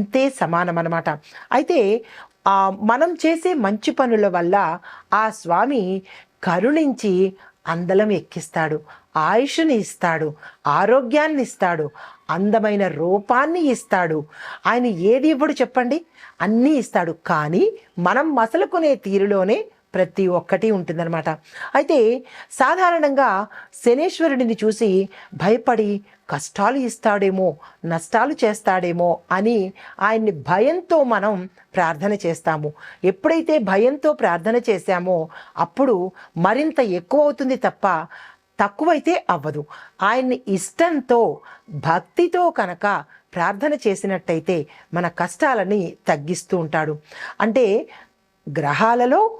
అంతే సమానం అనమాట అయితే మనం చేసే మంచి పనుల వల్ల ఆ స్వామి కరుణించి అందలం ఎక్కిస్తాడు ఆయుష్ని ఇస్తాడు ఆరోగ్యాన్ని ఇస్తాడు అందమైన రూపాన్ని ఇస్తాడు. ఆయన ఏది ఇవ్వడు చెప్పండి? అన్నీ ఇస్తాడు. కానీ మనం మసలుకునే తీరులోనే ప్రతి ఒక్కటి ఉంటుందన్నమాట. అయితే సాధారణంగా శనేశ్వరుడిని చూసి భయపడి కష్టాలు ఇస్తాడేమో నష్టాలు చేస్తాడేమో అని ఆయన్ని భయంతో మనం ప్రార్థన చేస్తాము. ఎప్పుడైతే భయంతో ప్రార్థన చేశామో అప్పుడు మరింత ఎక్కువ అవుతుంది తప్ప తక్కువైతే అవ్వదు. ఆయన్ని ఇష్టంతో భక్తితో కనుక ప్రార్థన చేసినట్టయితే మన కష్టాలని తగ్గిస్తూ ఉంటాడు. అంటే గ్రహాలలో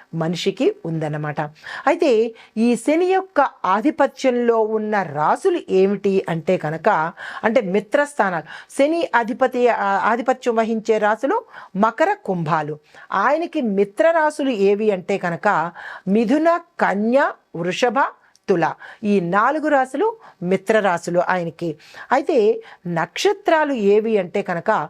మనిషికి ఉందన్నమాట. అయితే ఈ శని యొక్క ఆధిపత్యంలో ఉన్న రాసులు ఏమిటి అంటే కనుక అంటే మిత్రస్థానాలు. శని అధిపతి ఆధిపత్యం వహించే రాసులు మకర కుంభాలు. ఆయనకి మిత్ర రాసులు ఏవి అంటే కనుక మిథున కన్య వృషభ తుల. ఈ నాలుగు రాసులు మిత్ర రాసులు ఆయనకి. అయితే నక్షత్రాలు ఏవి అంటే కనుక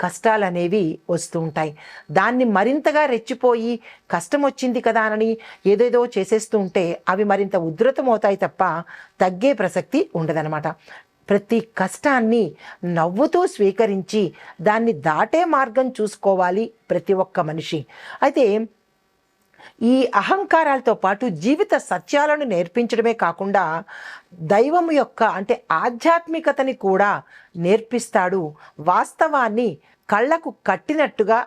కష్టాలు అనేవి వస్తూ ఉంటాయి దాన్ని మరింతగా రెచ్చిపోయి కష్టం వచ్చింది కదా అని ఏదేదో చేసేస్తూ ఉంటే అవి మరింత ఉధృతమవుతాయి తప్ప తగ్గే ప్రసక్తి ఉండదన్నమాట. ప్రతి కష్టాన్ని నవ్వుతూ స్వీకరించి దాన్ని దాటే మార్గం చూసుకోవాలి ప్రతి ఒక్క మనిషి. అయితే ఈ అహంకారాలతో పాటు జీవిత సత్యాలను నేర్పించడమే కాకుండా దైవం యొక్క అంటే ఆధ్యాత్మికతని కూడా నేర్పిస్తాడు. వాస్తవాన్ని కళ్ళకు కట్టినట్టుగా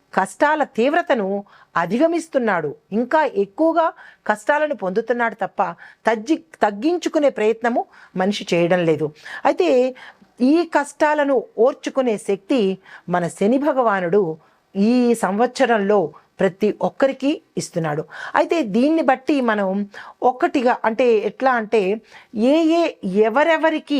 కష్టాల తీవ్రతను అధిగమిస్తున్నాడు. ఇంకా ఎక్కువగా కష్టాలను పొందుతున్నాడు తప్ప తగ్గి తగ్గించుకునే ప్రయత్నము మనిషి చేయడం లేదు. అయితే ఈ కష్టాలను ఓర్చుకునే శక్తి మన శని భగవానుడు ఈ సంవత్సరంలో ప్రతి ఒక్కరికి ఇస్తున్నాడు. అయితే దీన్ని బట్టి మనం ఒక్కటిగా అంటే ఎట్లా అంటే ఏ ఏ ఎవరెవరికి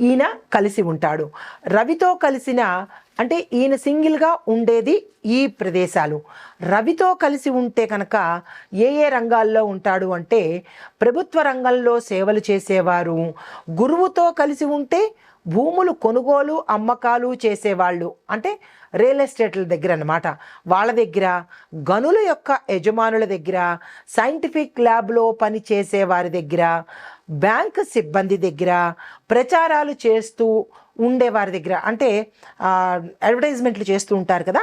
ఈయన కలిసి ఉంటాడు. రవితో కలిసిన అంటే ఈయన సింగిల్గా ఉండేది ఈ ప్రదేశాలు. రవితో కలిసి ఉంటే కనుక ఏ ఏ రంగాల్లో ఉంటాడు అంటే ప్రభుత్వ రంగంలో సేవలు చేసేవారు. గురువుతో కలిసి ఉంటే భూములు కొనుగోలు అమ్మకాలు చేసేవాళ్ళు. అంటే రియల్ ఎస్టేట్ల దగ్గర అనమాట వాళ్ళ దగ్గర గనుల యొక్క యజమానుల దగ్గర సైంటిఫిక్ ల్యాబ్లో పని చేసే వారి దగ్గర బ్యాంక్ సిబ్బంది దగ్గర ప్రచారాలు చేస్తూ ఉండేవారి దగ్గర. అంటే అడ్వర్టైజ్మెంట్లు చేస్తూ ఉంటారు కదా.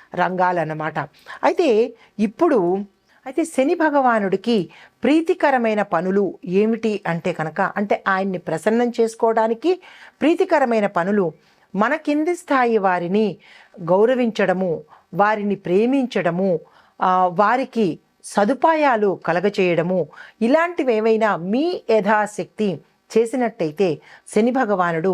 రంగాలన్నమాట. అయితే ఇప్పుడు అయితే శని భగవానుడికి ప్రీతికరమైన పనులు ఏమిటి అంటే కనుక అంటే ఆయన్ని ప్రసన్నం చేసుకోవడానికి ప్రీతికరమైన పనులు మన కింది స్థాయి వారిని గౌరవించడము వారిని ప్రేమించడము వారికి సదుపాయాలు కలగచేయడము ఇలాంటివేమైనా మీ యథాశక్తి చేసినట్టయితే శని భగవానుడు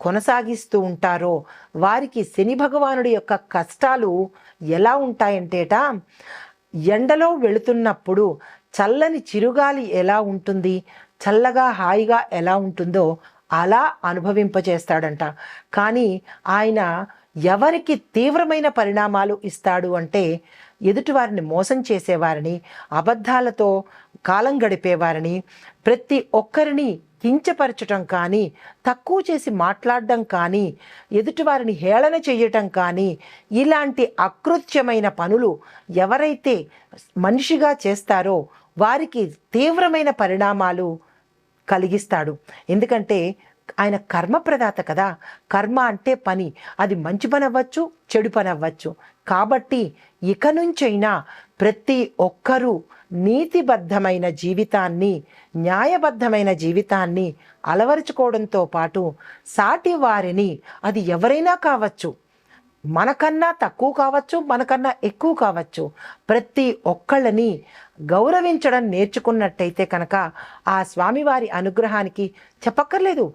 కొనసాగిస్తూ ఉంటారో వారికి శని భగవానుడి యొక్క కష్టాలు ఎలా ఉంటాయంటేట ఎండలో వెళుతున్నప్పుడు చల్లని చిరుగాలి ఎలా ఉంటుంది చల్లగా హాయిగా ఎలా ఉంటుందో అలా అనుభవింపచేస్తాడంట. కానీ ఆయన ఎవరికి తీవ్రమైన పరిణామాలు ఇస్తాడు అంటే ఎదుటివారిని మోసం చేసేవారిని అబద్ధాలతో కాలం గడిపేవారిని ప్రతి ఒక్కరిని కించపరచటం కానీ తక్కువ చేసి మాట్లాడడం కానీ ఎదుటివారిని హేళన చేయటం కానీ ఇలాంటి అకృత్యమైన పనులు ఎవరైతే మనిషిగా చేస్తారో వారికి తీవ్రమైన పరిణామాలు కలిగిస్తాడు. ఎందుకంటే ఆయన కర్మప్రదాత కదా. కర్మ అంటే పని. అది మంచి పని అవ్వచ్చు చెడు పని అవ్వచ్చు. కాబట్టి ఇక నుంచైనా ప్రతి ఒక్కరూ నీతిబద్ధమైన జీవితాన్ని న్యాయబద్ధమైన జీవితాన్ని అలవరుచుకోవడంతో పాటు సాటి వారిని అది ఎవరైనా కావచ్చు. మనకన్నా తక్కువ కావచ్చు మనకన్నా ఎక్కువ కావచ్చు. ప్రతి ఒక్కళ్ళని గౌరవించడం నేర్చుకున్నట్టయితే కనుక ఆ స్వామివారి అనుగ్రహానికి చెప్పక్కర్లేదు.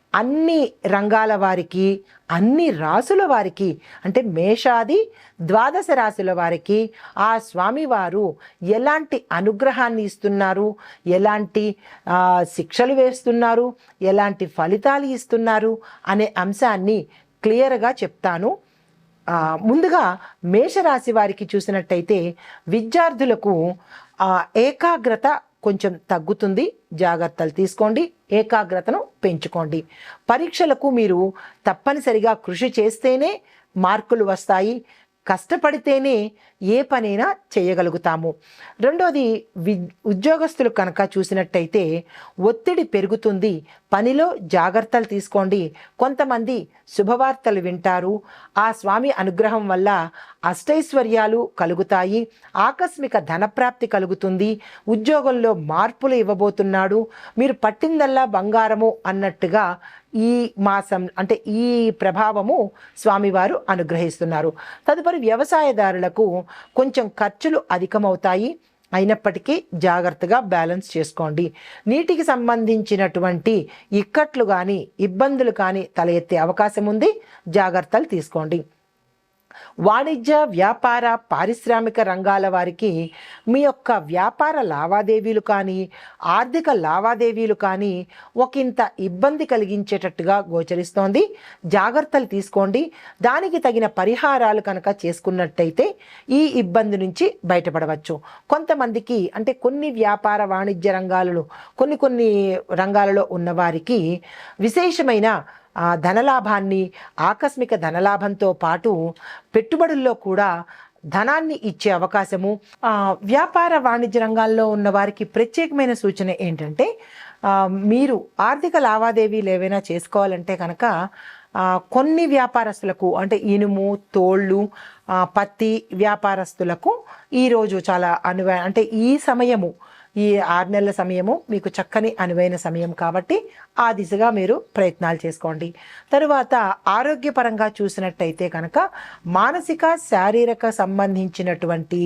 అన్ని రంగాల వారికి అన్ని రాసుల వారికి అంటే మేషాది ద్వాదశ రాశుల వారికి ఆ స్వామివారు ఎలాంటి అనుగ్రహాన్ని ఇస్తున్నారు? ఎలాంటి శిక్షలు వేస్తున్నారు? ఎలాంటి ఫలితాలు ఇస్తున్నారు? అనే అంశాన్ని క్లియర్గా చెప్తాను. ముందుగా మేషరాశి వారికి చూసినట్టయితే విద్యార్థులకు ఏకాగ్రత కొంచెం తగ్గుతుంది. జాగ్రత్తలు తీసుకోండి. ఏకాగ్రతను పెంచుకోండి. పరీక్షలకు మీరు తప్పనిసరిగా కృషి చేస్తేనే మార్కులు వస్తాయి. కష్టపడితేనే ఏ పనైనా చేయగలుగుతాము. రెండోది వి ఉద్యోగస్తులు కనుక చూసినట్టయితే ఒత్తిడి పెరుగుతుంది. పనిలో జాగ్రత్తలు తీసుకోండి. కొంతమంది శుభవార్తలు వింటారు. ఆ స్వామి అనుగ్రహం వల్ల అష్టైశ్వర్యాలు కలుగుతాయి. ఆకస్మిక ధనప్రాప్తి కలుగుతుంది. ఉద్యోగంలో మార్పులు ఇవ్వబోతున్నాడు. మీరు పట్టిందల్లా బంగారము అన్నట్టుగా ఈ మాసం అంటే ఈ ప్రభావము స్వామివారు అనుగ్రహిస్తున్నారు. తదుపరి వ్యవసాయదారులకు కొంచెం ఖర్చులు అధికమవుతాయి. అయినప్పటికీ జాగ్రత్తగా బ్యాలెన్స్ చేసుకోండి. నీటికి సంబంధించినటువంటి ఇక్కట్లు కానీ ఇబ్బందులు కానీ తల ఎత్తే అవకాశం ఉంది జాగ్రత్తలు తీసుకోండి. వాణిజ్య వ్యాపార పారిశ్రామిక రంగాల వారికి మీ యొక్క వ్యాపార లావాదేవీలు కానీ ఆర్థిక లావాదేవీలు కానీ ఒకంత ఇబ్బంది కలిగించేటట్టుగా గోచరిస్తోంది. జాగ్రత్తలు తీసుకోండి. దానికి తగిన పరిహారాలు కనుక చేసుకున్నట్టయితే ఈ ఇబ్బంది నుంచి బయటపడవచ్చు. కొంతమందికి అంటే కొన్ని వ్యాపార వాణిజ్య రంగాలలో కొన్ని కొన్ని రంగాలలో ఉన్నవారికి విశేషమైన ఆ, ధనలాభాన్ని ఆకస్మిక ధనలాభంతో పాటు పెట్టుబడుల్లో కూడా ధనాన్ని ఇచ్చే అవకాశము. వ్యాపార వాణిజ్య రంగాల్లో ఉన్న వారికి ప్రత్యేకమైన సూచన ఏంటంటే మీరు ఆర్థిక లావాదేవీలు ఏవైనా చేసుకోవాలంటే కనుక కొన్ని వ్యాపారస్తులకు అంటే ఇనుము తోళ్ళు పత్తి వ్యాపారస్తులకు ఈరోజు చాలా అనువై అంటే ఈ సమయము ఈ ఆరు నెలల సమయము మీకు చక్కని అనువైన సమయం కాబట్టి ఆ దిశగా మీరు ప్రయత్నాలు చేసుకోండి. తరువాత ఆరోగ్యపరంగా చూసినట్టయితే కనుక మానసిక శారీరక సంబంధించినటువంటి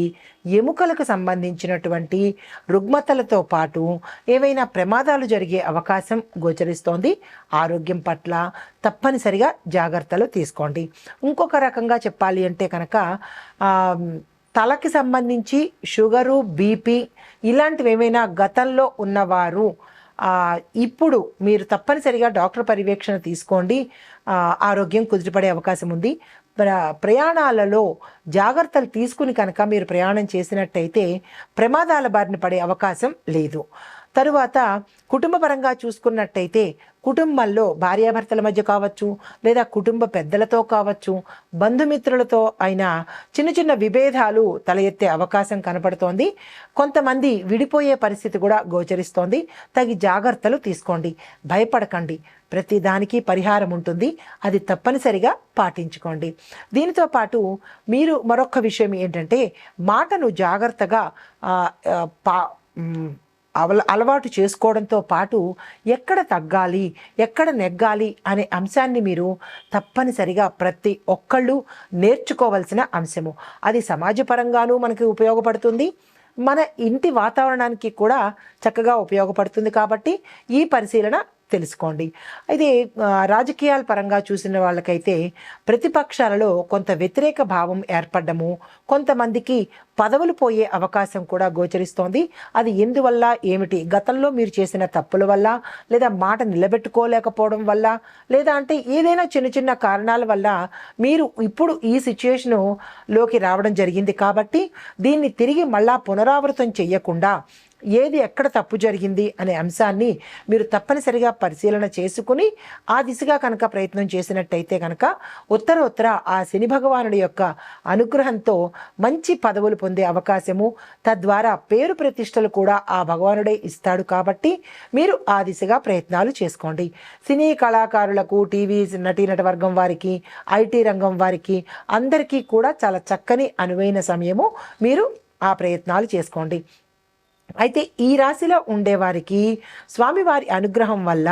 ఎముకలకు సంబంధించినటువంటి రుగ్మతలతో పాటు ఏవైనా ప్రమాదాలు జరిగే అవకాశం గోచరిస్తోంది. ఆరోగ్యం పట్ల తప్పనిసరిగా జాగ్రత్తలు తీసుకోండి. ఇంకొక రకంగా చెప్పాలి అంటే కనుక తలకి సంబంధించి షుగరు బీపీ ఇలాంటివి ఏమైనా గతంలో ఉన్నవారు ఇప్పుడు మీరు తప్పనిసరిగా డాక్టర్ పర్యవేక్షణ తీసుకోండి. ఆరోగ్యం కుదిరిపడే అవకాశం ఉంది. ప్రయాణాలలో జాగ్రత్తలు తీసుకుని కనుక మీరు ప్రయాణం చేసినట్టయితే ప్రమాదాల బారిన పడే అవకాశం లేదు. తరువాత కుటుంబపరంగా చూసుకున్నట్టయితే కుటుంబంలో భార్యాభర్తల మధ్య కావచ్చు లేదా కుటుంబ పెద్దలతో కావచ్చు బంధుమిత్రులతో అయినా చిన్న చిన్న విభేదాలు తల ఎత్తే అవకాశం కనపడుతోంది. కొంతమంది విడిపోయే పరిస్థితి కూడా గోచరిస్తోంది. తగి జాగ్రత్తలు తీసుకోండి భయపడకండి. ప్రతి దానికి పరిహారం ఉంటుంది. అది తప్పనిసరిగా పాటించుకోండి. దీనితో పాటు మీరు మరొక విషయం ఏంటంటే మాటను జాగ్రత్తగా పా అవల అలవాటు చేసుకోవడంతో పాటు ఎక్కడ తగ్గాలి ఎక్కడ నెగ్గాలి అనే అంశాన్ని మీరు తప్పనిసరిగా ప్రతి ఒక్కళ్ళు నేర్చుకోవాల్సిన అంశము. అది సమాజపరంగానూ మనకి ఉపయోగపడుతుంది. మన ఇంటి వాతావరణానికి కూడా చక్కగా ఉపయోగపడుతుంది కాబట్టి ఈ పరిశీలన తెలుసుకోండి. అయితే రాజకీయాల పరంగా చూసిన వాళ్ళకైతే ప్రతిపక్షాలలో కొంత వ్యతిరేక భావం ఏర్పడము కొంతమందికి పదవులు పోయే అవకాశం కూడా గోచరిస్తోంది. అది ఎందువల్ల ఏమిటి? గతంలో మీరు చేసిన తప్పుల వల్ల లేదా మాట నిలబెట్టుకోలేకపోవడం వల్ల లేదా అంటే ఏదైనా చిన్న చిన్న కారణాల వల్ల మీరు ఇప్పుడు ఈ సిచ్యుయేషను లోకి రావడం జరిగింది కాబట్టి దీన్ని తిరిగి మళ్ళా పునరావృతం చేయకుండా ఏది ఎక్కడ తప్పు జరిగింది అనే అంశాన్ని మీరు తప్పనిసరిగా పరిశీలన చేసుకుని ఆ దిశగా కనుక ప్రయత్నం చేసినట్టయితే కనుక ఉత్తర ఉత్తర ఆ శని భగవానుడి యొక్క అనుగ్రహంతో మంచి పదవులు పొందే అవకాశము తద్వారా పేరు ప్రతిష్టలు కూడా ఆ భగవానుడే ఇస్తాడు కాబట్టి మీరు ఆ దిశగా ప్రయత్నాలు చేసుకోండి. సినీ కళాకారులకు టీవీ నటీనట వర్గం వారికి ఐటీ రంగం వారికి అందరికీ కూడా చాలా చక్కని అనువైన సమయము మీరు ఆ ప్రయత్నాలు చేసుకోండి. అయితే ఈ రాశిలో ఉండేవారికి స్వామివారి అనుగ్రహం వల్ల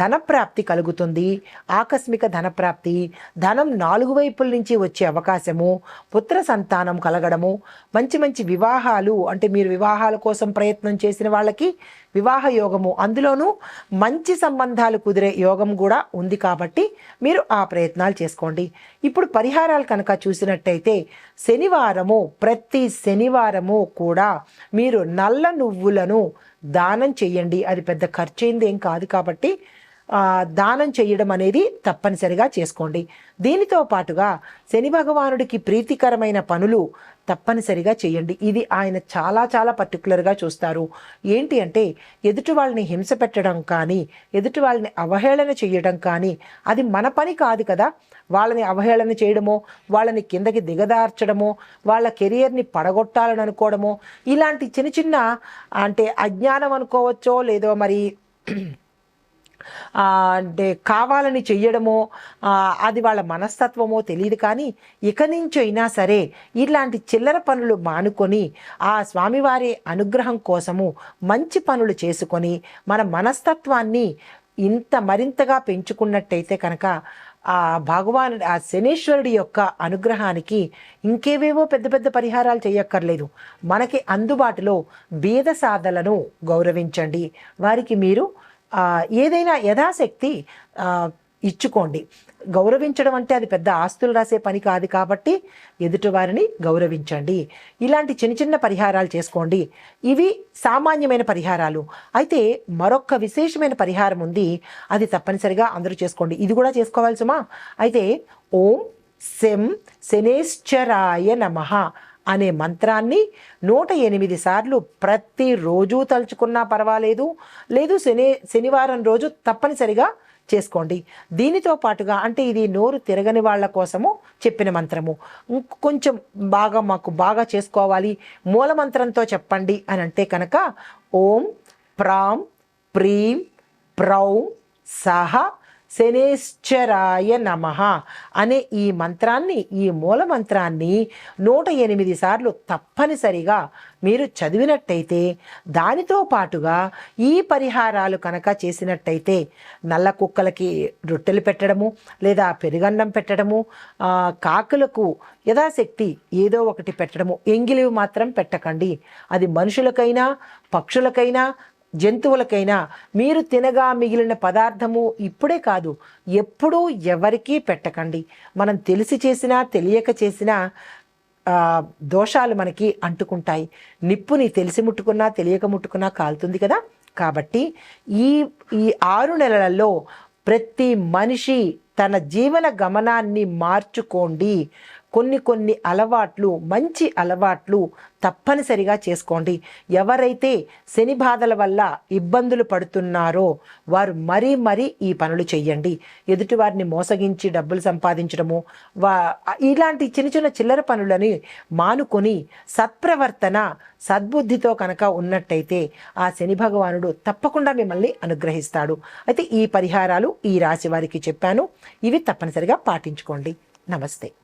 ధనప్రాప్తి కలుగుతుంది. ఆకస్మిక ధనప్రాప్తి. ధనం నాలుగు వైపుల నుంచి వచ్చే అవకాశము పుత్ర సంతానం కలగడము మంచి మంచి వివాహాలు అంటే మీరు వివాహాల కోసం ప్రయత్నం చేసిన వాళ్ళకి వివాహ యోగము. అందులోనూ మంచి సంబంధాలు కుదిరే యోగం కూడా ఉంది కాబట్టి మీరు ఆ ప్రయత్నాలు చేసుకోండి. ఇప్పుడు పరిహారాలు కనుక చూసినట్టయితే శనివారము ప్రతి శనివారము కూడా మీరు నల్ల నువ్వులను దానం చెయ్యండి అది పెద్ద ఖర్చయింది ఏం కాదు కాబట్టి దానం చేయడం అనేది తప్పనిసరిగా చేసుకోండి. దీనితో పాటుగా శని భగవానుడికి ప్రీతికరమైన పనులు తప్పనిసరిగా చేయండి. ఇది ఆయన చాలా చాలా పర్టికులర్గా చూస్తారు. ఏంటి అంటే ఎదుటి వాళ్ళని హింస పెట్టడం కానీ ఎదుటి వాళ్ళని అవహేళన చేయడం కానీ అది మన పని కాదు కదా. వాళ్ళని అవహేళన చేయడమో వాళ్ళని కిందకి దిగదార్చడమో వాళ్ళ కెరియర్ని పడగొట్టాలని అనుకోవడమో ఇలాంటి చిన్న చిన్న అంటే అజ్ఞానం అనుకోవచ్చో లేదో మరి కావాలని చెయ్యడమో అది వాళ్ళ మనస్తత్వమో తెలియదు కానీ ఇక నుంచైనా సరే ఇలాంటి చిల్లర పనులు మానుకొని ఆ స్వామివారి అనుగ్రహం కోసము మంచి పనులు చేసుకొని మన మనస్తత్వాన్ని ఇంత మరింతగా పెంచుకున్నట్టయితే కనుక ఆ భగవాన్ ఆ శనీశ్వరుడి యొక్క అనుగ్రహానికి ఇంకేవేవో పెద్ద పెద్ద పరిహారాలు చేయక్కర్లేదు మనకి అందుబాటులో బీద సాధలను గౌరవించండి. వారికి మీరు ఏదైనా యథాశక్తి ఇచ్చుకోండి. గౌరవించడం అంటే అది పెద్ద ఆస్తులు రాసే పని కాదు కాబట్టి ఎదుటివారిని గౌరవించండి. ఇలాంటి చిన్న చిన్న పరిహారాలు చేసుకోండి. ఇవి సామాన్యమైన పరిహారాలు. అయితే మరొక విశేషమైన పరిహారం ఉంది. అది తప్పనిసరిగా అందరూ చేసుకోండి. ఇది కూడా చేసుకోవాల్సమా? అయితే ఓం శం శనేశ్చరాయ నమః. అనే మంత్రాన్ని నూట ఎనిమిది సార్లు ప్రతిరోజు తలుచుకున్నా పర్వాలేదు. లేదు శని శనివారం రోజు తప్పనిసరిగా చేసుకోండి. దీనితో పాటుగా అంటే ఇది నోరు తిరగని వాళ్ళ కోసము చెప్పిన మంత్రము. ఇంక కొంచెం బాగా మాకు బాగా చేసుకోవాలి. మూల మంత్రంతో చెప్పండి అని అంటే కనుక ఓం ప్రాం ప్రీం ప్రౌం సహ శనేశ్చరాయ నమ అనే ఈ మంత్రాన్ని ఈ మూల మంత్రాన్ని నూట ఎనిమిది సార్లు తప్పనిసరిగా మీరు చదివినట్టయితే దానితో పాటుగా ఈ పరిహారాలు కనుక చేసినట్టయితే నల్ల కుక్కలకి రొట్టెలు పెట్టడము లేదా పెరుగన్నం పెట్టడము కాకులకు యథాశక్తి ఏదో ఒకటి పెట్టడము ఎంగిలివి మాత్రం పెట్టకండి. అది మనుషులకైనా పక్షులకైనా జంతువులకైనా మీరు తినగా మిగిలిన పదార్థము ఇప్పుడే కాదు ఎప్పుడూ ఎవరికీ పెట్టకండి. మనం తెలిసి చేసినా తెలియక చేసినా దోషాలు మనకి అంటుకుంటాయి. నిప్పుని తెలిసి ముట్టుకున్నా తెలియక ముట్టుకున్నా కాలుతుంది కదా. కాబట్టి ఈ ఈ ఆరు నెలలలో ప్రతి మనిషి తన జీవన గమనాన్ని మార్చుకోండి. కొన్ని కొన్ని అలవాట్లు మంచి అలవాట్లు తప్పనిసరిగా చేసుకోండి. ఎవరైతే శని బాధల వల్ల ఇబ్బందులు పడుతున్నారో వారు మరీ మరీ ఈ పనులు చేయండి ఎదుటి వారిని మోసగించి డబ్బులు సంపాదించడము వా ఇలాంటి చిన్న చిన్న చిల్లర పనులని మానుకొని సత్ప్రవర్తన సద్బుద్ధితో కనుక ఉన్నట్టయితే ఆ శని భగవానుడు తప్పకుండా మిమ్మల్ని అనుగ్రహిస్తాడు. అయితే ఈ పరిహారాలు ఈ రాశి వారికి చెప్పాను. ఇవి తప్పనిసరిగా పాటించుకోండి. నమస్తే.